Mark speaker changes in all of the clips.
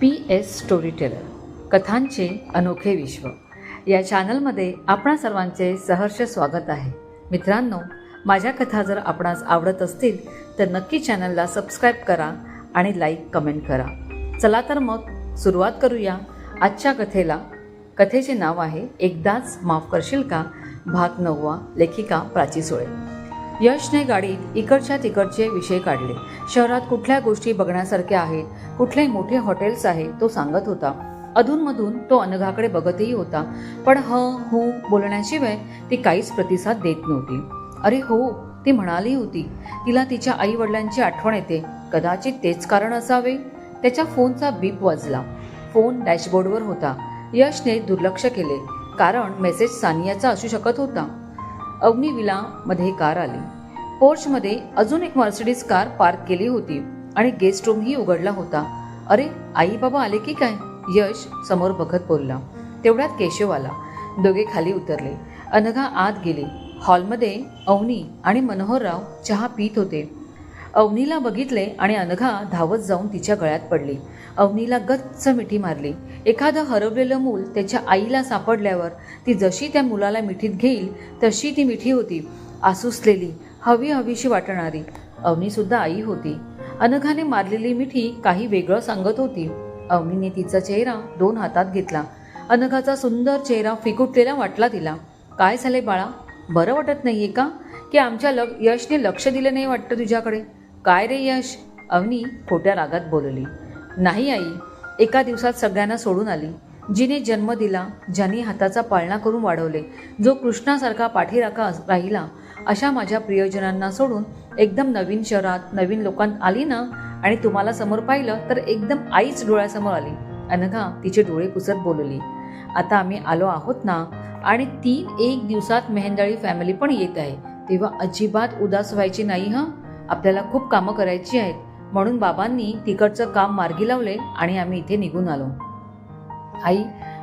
Speaker 1: P S story teller कथांचे अनोखे विश्व. या चॅनलमध्ये आपणा सर्वांचे सहर्ष स्वागत आहे. मित्रांनो माझ्या कथा जर आपणास आवडत असतील तर नक्की चॅनलला सबस्क्राईब करा आणि लाईक कमेंट करा. चला तर मग सुरुवात करूया आजच्या कथेला. कथेचे नाव आहे एकदाच माफ करशील का? भाग नववा लेखिका प्राची सोळे. यशने गाडीत इकडच्या तिकडचे विषय काढले. शहरात कुठल्या गोष्टी बघण्यासारख्या आहेत? कुठले मोठे हॉटेल्स आहेत तो सांगत होता. अधूनमधून तो अनघाकडे बघतही होता. पण ह हो बोलण्याशिवाय ती काहीच प्रतिसाद देत नव्हती. अरे हो ती म्हणाली होती. तिला तिच्या आई वडिलांची आठवण येते. कदाचित तेच कारण असावे? त्याच्या फोनचा बीप वाजला. फोन डॅशबोर्डवर होता. यशने दुर्लक्ष केले. कारण मेसेज सानियाचा असू शकत होता. अवनी विलामध्ये कार आली. पोर्चमध्ये अजून एक मर्सिडीज कार पार्क केली होती आणि गेस्ट रूमही उघडला होता. अरे आई बाबा आले की काय? यश समोर बघत बोलला. तेवढ्यात केशव आला. दोघे खाली उतरले. अनघा आत गेली. हॉलमध्ये अवनी आणि मनोहरराव चहा पित होते. अवनीला बघितले आणि अनघा धावत जाऊन तिच्या गळ्यात पडली. अवनीला गच्च मिठी मारली. एखादं हरवलेलं मूल त्याच्या आईला सापडल्यावर ती जशी त्या मुलाला मिठीत घेईल तशी ती मिठी होती. आसुसलेली हवी हवीशी वाटणारी अवनीसुद्धा आई होती. अनघाने मारलेली मिठी काही वेगळं सांगत होती. अवनीने तिचा चेहरा दोन हातात घेतला. अनघाचा सुंदर चेहरा फिकुटलेला वाटला तिला. काय झाले बाळा? बरं वाटत नाहीये का? की आमच्या लग यशने लक्ष दिलं नाही वाटतं तुझ्याकडे? काय रे यश? अवनी खोट्या रागात बोलली. नाही आई एका दिवसात सगळ्यांना सोडून आली. जिने जन्म दिला ज्याने हाताचा पाळणा करून वाढवले जो कृष्णासारखा पाठीराखा अस- राहिला अशा माझ्या प्रियजनांना सोडून एकदम नवीन शहरात नवीन लोकांत आली ना? आणि तुम्हाला समोर पाहिलं तर एकदम आईच डोळ्यासमोर आली. अनघा तिचे डोळे पुसत बोलली. आता आम्ही आलो आहोत ना? आणि तीन एक दिवसात मेहंदळी फॅमिली पण येत आहे. तेव्हा अजिबात उदास व्हायची नाही हं? आपल्याला खूप कामं करायची आहेत. म्हणून बाबांनी तिकडचं काम मार्गी लावले आणि आम्ही इथे निघून आलो. आई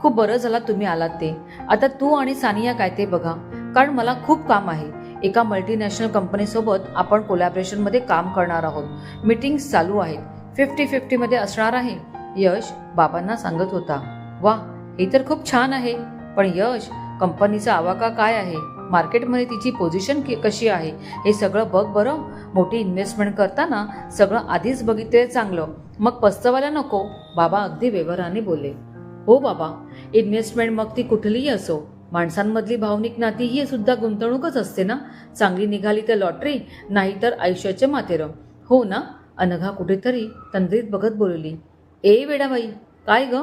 Speaker 1: खूप बरं झालं तुम्ही आलात ते. आता तू आणि सानिया काय ते बघा. कारण मला खूप काम आहे. एका मल्टीनॅशनल कंपनीसोबत आपण कोलॅबरेशनमध्ये काम करणार आहोत. मीटिंग्स चालू आहेत. फिफ्टी फिफ्टीमध्ये असणार आहे. यश बाबांना सांगत होता. वा हे तर खूप छान आहे. पण यश कंपनीचा आवाका काय आहे? मार्केटमध्ये तिची पोझिशन कशी आहे? हे सगळं बघ बरं. मोठी इन्व्हेस्टमेंट करताना सगळं आधीच बघितले चांगलं. मग पस्तवायला नको. बाबा अगदी व्यवहाराने बोलले. हो बाबा इन्व्हेस्टमेंट मग ती कुठलीही असो. माणसांमधली भावनिक नाती ही सुद्धा गुंतवणूकच असते ना? चांगली निघाली तर लॉटरी नाहीतर आयुष्याचे मातेरं हो ना? अनघा कुठेतरी तंद्रीत बघत बोलली. ए वेडाबाई काय ग?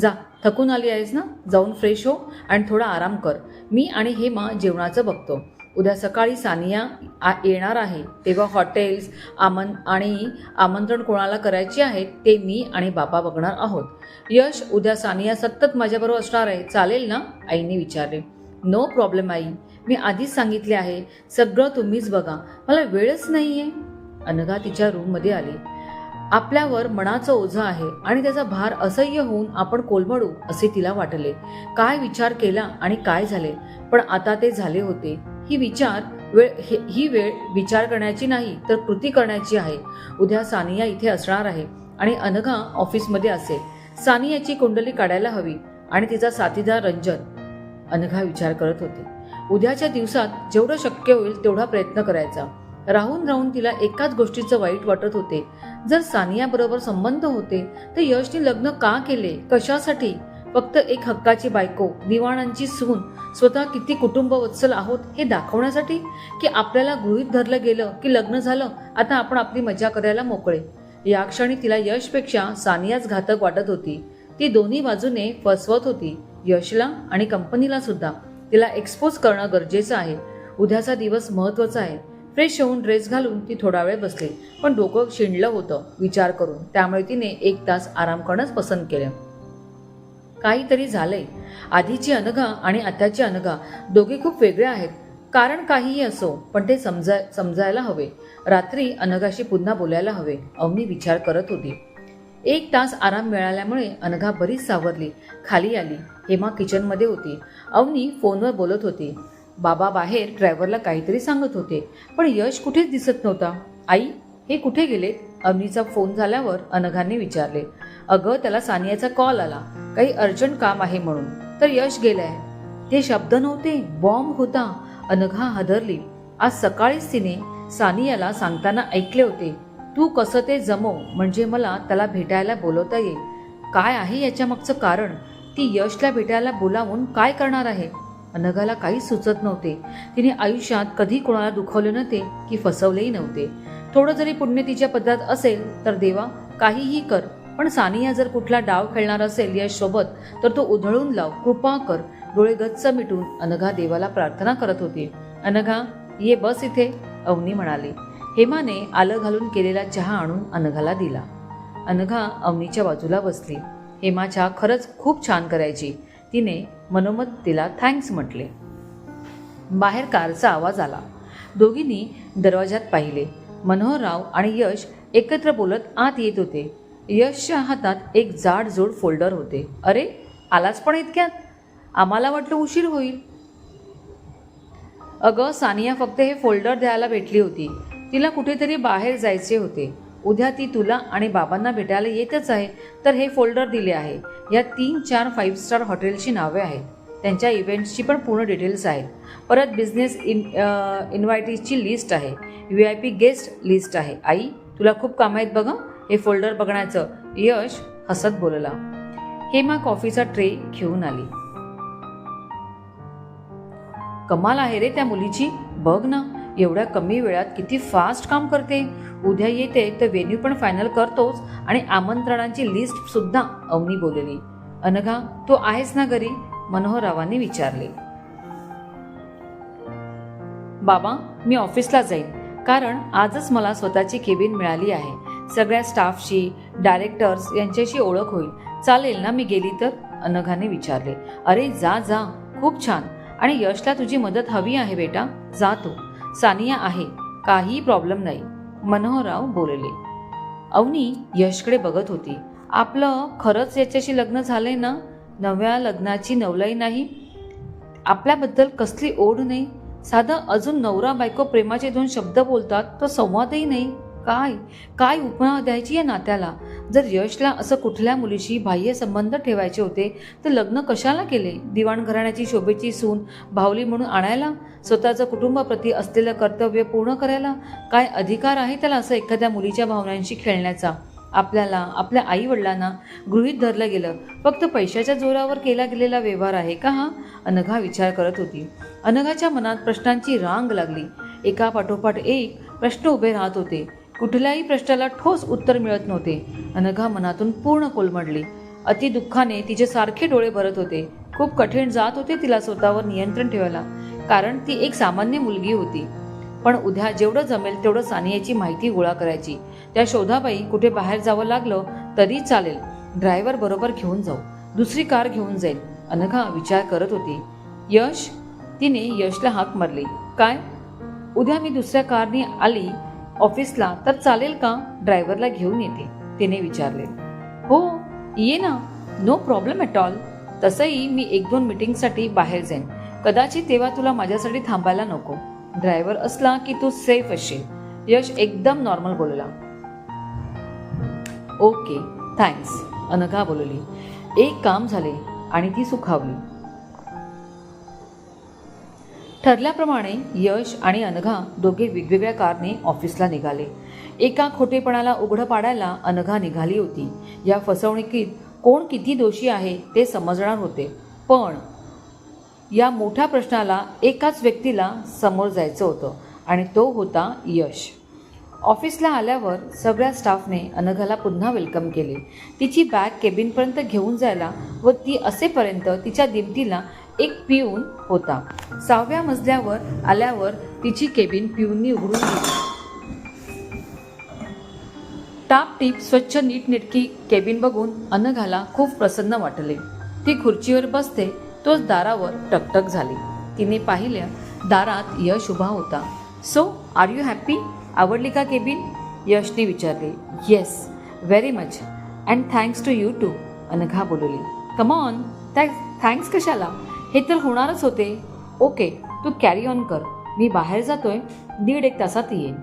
Speaker 1: जा. थकून आली आहेस ना? जाऊन फ्रेश हो आणि थोडा आराम कर. मी आणि हेमा जेवणाचं बघतो. उद्या सकाळी सानिया आ येणार आहे. तेव्हा हॉटेल्स आमन आणि आमंत्रण कोणाला करायचे आहे ते मी आणि बाबा बघणार आहोत. यश उद्या सानिया सतत माझ्याबरोबर असणार आहे. चालेल ना? आईने विचारले. नो प्रॉब्लेम आई. मी आधीच सांगितले आहे. सगळं तुम्हीच बघा. मला वेळच नाही आहे अनघा तिच्या रूममध्ये आली. आपल्यावर मनाचं ओझं आहे आणि त्याचा भार असह्य होऊन आपण कोलमडू असे तिला वाटले. काय विचार केला आणि काय झाले? पण आता ते झाले होते. ही विचार वेळ हे- ही वेळ विचार करण्याची नाही तर कृती करण्याची आहे. उद्या सानिया इथे असणार आहे आणि अनघा ऑफिसमध्ये असेल. सानियाची कुंडली काढायला हवी आणि तिचा साथीदार रंजन अनघा विचार करत होते. उद्याच्या दिवसात जेवढं शक्य होईल तेवढा प्रयत्न करायचा. राहून राहून तिला एकाच गोष्टीचं वाईट वाटत होते. जर सानियाबरोबर संबंध होते तर यशने लग्न का केले? कशासाठी? फक्त एक हक्काची बायको दिवाणांची सून स्वतः किती कुटुंब वत्सल आहोत हे दाखवण्यासाठी? की आपल्याला गृहीत धरलं गेलं की लग्न झालं आता आपण आपली मजा करायला मोकळे. या क्षणी तिला यशपेक्षा सानियाच घातक वाटत होती. ती दोन्ही बाजूने फसवत होती यशला आणि कंपनीला सुद्धा. तिला एक्सपोज करणं गरजेचं आहे. उद्याचा दिवस महत्त्वाचा आहे. फ्रेश होऊन ड्रेस घालून ती थोडा वेळ बसली. पण डोकं शिणलं होतं विचार करून. त्यामुळे तिने एक तास आराम करणंच पसंत केलं. काहीतरी झालंय. आधीची अनघा आणि आताची अनघा दोघे खूप वेगळे आहेत. कारण काहीही असो पण ते समजाय समजायला हवे. रात्री अनघाशी पुन्हा बोलायला हवे अवनी विचार करत होती. एक तास आराम मिळाल्यामुळे अनघा बरीच सावरली खाली आली. हेमा किचनमध्ये होती. अवनी फोनवर बोलत होती. बाबा बाहेर ड्रायव्हरला काहीतरी सांगत होते. पण यश कुठेच दिसत नव्हता. आई हे कुठे गेलेत? अवनीचा फोन झाल्यावर अनघाने विचारले. अगं त्याला सानियाचा कॉल आला. काही अर्जंट काम आहे म्हणून. तर यश गेलंय. ते शब्द नव्हते. बॉम्ब होता. अनघा हादरली. आज सकाळीच तिने सानियाला सांगताना ऐकले होते. तू कसं ते जमव म्हणजे मला त्याला भेटायला बोलवता येईल. काय आहे याच्या मागचं कारण? ती यशला भेटायला बोलावून काय करणार आहे? अनघाला काहीच सुचत नव्हते. तिने आयुष्यात कधी कोणाला दुखवले नव्हते की फसवलेही नव्हते. थोडं जरी पुण्य तिच्या पदरात असेल तर देवा काहीही कर पण सानिया जर कुठला डाव खेळणार असेल यशसोबत तर तो उधळून लाव कृपा कर. डोळे गच्च मिटून अनघा देवाला प्रार्थना करत होती. अनघा ये बस इथे अवनी म्हणाली. हेमाने आलं घालून केलेला चहा आणून अनघाला दिला. अनघा अवनीच्या बाजूला बसली. हेमा चहा खरंच खूप छान करायची. तिने मनोमत तिला थँक्स म्हटले. बाहेर कारचा आवाज आला. दोघींनी दरवाजात पाहिले. मनोहरराव आणि यश एकत्र बोलत आत येत होते. यशच्या हातात एक जाडजूड फोल्डर होते. अरे आलाच पण इतक्यात. आम्हाला वाटलं उशीर होईल. अगं सानिया फक्त हे फोल्डर द्यायला भेटली होती. तिला कुठेतरी बाहेर जायचे होते. उद्या ती तुला आणि बाबांना भेटायला येतच आहे. तर हे फोल्डर दिले आहे. या तीन चार फाईव्ह स्टार हॉटेलची नावे आहेत. त्यांच्या इव्हेंट्सची पण पूर्ण डिटेल्स आहेत. परत बिझनेस इन इन्व्हायटीजची लिस्ट आहे. V I P guest list आहे. आई तुला खूप कामं आहेत बघ हे. फोल्डर बघण्याचं. यश हसत बोलला. हेमा कॉफीचा ट्रे घेऊन आली. कमाल आहे रे त्या मुलीची. बघ ना एवढ्या कमी वेळात किती फास्ट काम करते. उद्या येते तर वेन्यू पण फायनल करतोच आणि आमंत्रणांची लिस्ट सुद्धा अवनी बोलली. अनघा तू आहेस ना घरी? मनोहररावांनी विचारले. बाबा मी ऑफिसला जाईन कारण आजच मला स्वतःची केबिन मिळाली आहे. सगळ्या स्टाफशी डायरेक्टर्स यांच्याशी ओळख होईल. चालेल ना मी गेली तर? अनघाने विचारले. अरे जा जा. खूप छान. आणि यशला तुझी मदत हवी आहे बेटा. जा तू. सानिया आहे. काही प्रॉब्लेम नाही. मनोहरराव बोलले अवनी यशकडे बघत होती. आपलं खरंच याच्याशी लग्न झालंय ना? नव्या लग्नाची नवलाई नाही? आपल्याबद्दल कसली ओढ नाही? साधं अजून नवरा बायको प्रेमाचे दोन शब्द बोलतात तर संवादही नाही. काय? काय उपमा द्यायची या नात्याला? जर यशला असं कुठल्या मुलीशी बाह्य संबंध ठेवायचे होते तर लग्न कशाला केले? दिवाण घराण्याची शोभेची सून भावली म्हणून आणायला? स्वतःचं कुटुंबाप्रती असलेलं कर्तव्य पूर्ण करायला? काय अधिकार आहे त्याला असं एखाद्या मुलीच्या भावनांशी खेळण्याचा? आपल्याला आपल्या आई वडिलांना गृहीत धरलं गेलं. फक्त पैशाच्या जोरावर केला गेलेला व्यवहार आहे का हा? अनघा विचार करत होती. अनघाच्या मनात प्रश्नांची रांग लागली. एका पाठोपाठ एक प्रश्न उभे राहत होते. कुठल्याही प्रश्नाला ठोस उत्तर मिळत नव्हते. अनघा मनातून पूर्ण कोलमडली. अति दुःखाने तिचे सारखे डोळे भरत होते. खूप कठीण जात होते तिला स्वतःवर नियंत्रण ठेवायला कारण ती एक सामान्य मुलगी होती. पण उद्या जेवढं जमेल तेवढं सानियाची माहिती गोळा करायची. त्या शोधाबाई कुठे बाहेर जावं लागलं तरी चालेल. ड्रायव्हर बरोबर घेऊन जाऊ. दुसरी कार घेऊन जाईल. अनघा विचार करत होती. यश? तिने यशला हाक मारली. काय? उद्या मी दुसऱ्या कारने आली ऑफिसला तर चालेल का? ड्रायव्हरला घेऊन येते तिने विचारले. हो ये ना. नो प्रॉब्लेम ॲट ऑल तसंही मी एक दोन मिटिंगसाठी बाहेर जाईन. कदाचित तेव्हा तुला माझ्यासाठी थांबायला नको. ड्रायव्हर असला की तू सेफ असशील यश एकदम नॉर्मल बोलला. ओके थँक्स अनघा बोलली. एक काम झाले आणि ती सुखावली. ठरल्याप्रमाणे यश आणि अनघा दोघे वेगवेगळ्या कारने ऑफिसला निघाले. एका खोटेपणाला उघडं पाडायला अनघा निघाली होती. या फसवणुकीत कोण किती दोषी आहे ते समजणार होते. पण या मोठ्या प्रश्नाला एकाच व्यक्तीला समोर जायचं होतं आणि तो होता यश. ऑफिसला आल्यावर सगळ्या स्टाफने अनघाला पुन्हा वेलकम केले. तिची बॅग केबिनपर्यंत घेऊन जायला व ती असेपर्यंत तिच्या दिमतीला एक पिऊन होता. सहाव्या मजल्यावर आल्यावर तिची केबिन पिऊननी उघडून दिली टाप टीप स्वच्छ नीटनेटकी केबिन बघून अनघाला खूप प्रसन्न वाटले. ती खुर्चीवर बसते तोच दारावर टकटक झाली. तिने पाहिलं दारात यश उभा होता. सो आर यू हॅपी आवडली का केबिन? यशने विचारले. Yes very much and thanks to you too Anagha बोलली. कमॉन थँक्स कशाला? हे तर होणारच होते. ओके तू कॅरी ऑन कर. मी बाहेर जातोय. दीड एक तासात येईन.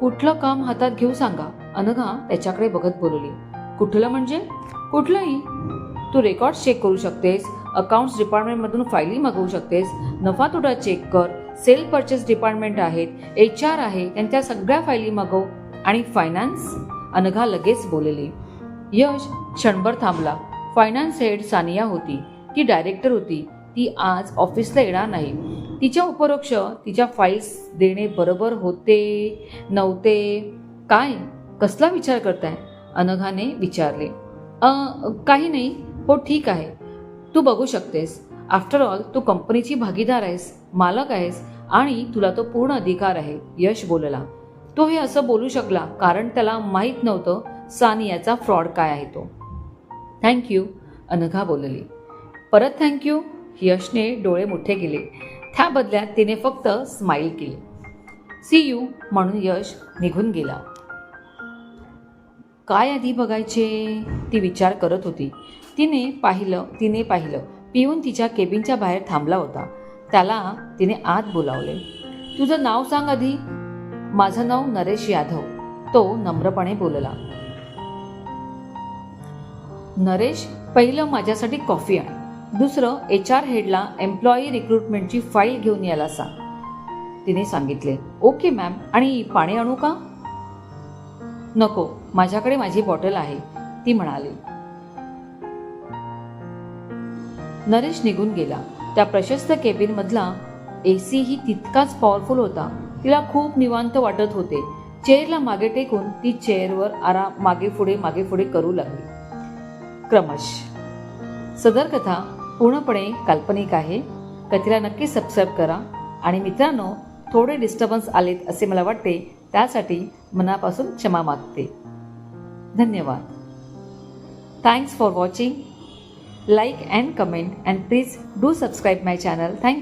Speaker 1: कुठलं काम हातात घेऊ सांगा. अनघा त्याच्याकडे बघत बोलली. कुठलं म्हणजे? कुठलंही. तू रेकॉर्ड चेक करू शकतेस. अकाउंट्स डिपार्टमेंटमधून फायली मागवू शकतेस. नफा तोटा चेक कर. सेल परचेस डिपार्टमेंट आहेत. एच आर आहे. त्यांच्या सगळ्या फायली मागव. आणि फायनान्स अनघा लगेच बोलली. यश क्षणभर थांबला. फायनान्स हेड सानिया होती. ती डायरेक्टर होती. ती आज ऑफिसला येणार नाही. तिच्या उपरोक्ष तिच्या फाईल्स देणे बरोबर होते नव्हते? काय? कसला विचार करताय? अनघाने विचारले. "अ, काही नाही. हो ठीक आहे. तू बघू शकतेस. आफ्टर ऑल तू कंपनीची भागीदार आहेस मालक आहेस आणि तुला तो पूर्ण अधिकार आहे यश बोलला. तो हे असं बोलू शकला कारण त्याला माहीत नव्हतं सानियाचा फ्रॉड काय आहे तो. थँक्यू अनघा बोलली. परत थँक्यू यशने डोळे मोठे केले. त्या बदल्यात तिने फक्त स्माईल केली. सी यू म्हणून यश निघून गेला. काय आधी बघायचे? ती विचार करत होती. तिने पाहिलं तिने पाहिलं. पिऊन तिच्या केबिनच्या बाहेर थांबला होता. त्याला तिने आत बोलावले. तुझं नाव सांग आधी. माझं नाव नरेश यादव. तो नम्रपणे बोलला. नरेश पहिलं माझ्यासाठी कॉफी आण. दुसरं एच आर हेडला एम्प्लॉई रिक्रुटमेंटची फाईल घेऊन यायला सांग. तिने सांगितले ओके मॅम आणि पाणी आणू का? नको माझ्याकडे माझी बॉटल आहे ती म्हणाली. नरेश निघून गेला. त्या प्रशस्त केबिनमधला ए सी ही तितकाच पॉवरफुल होता. तिला खूप निवांत वाटत होते. चेअरला मागे टेकून ती चेअरवर आराम मागे पुढे मागे पुढे करू लागली. क्रमश. सदर कथा पूर्णपणे काल्पनिक आहे. कथेला नक्की सबस्क्राईब करा आणि मित्रांनो थोडे डिस्टर्बन्स आलेत असे मला वाटते त्यासाठी मनापासून क्षमा मागते. धन्यवाद. Thanks for watching like and comment and please do subscribe my channel thank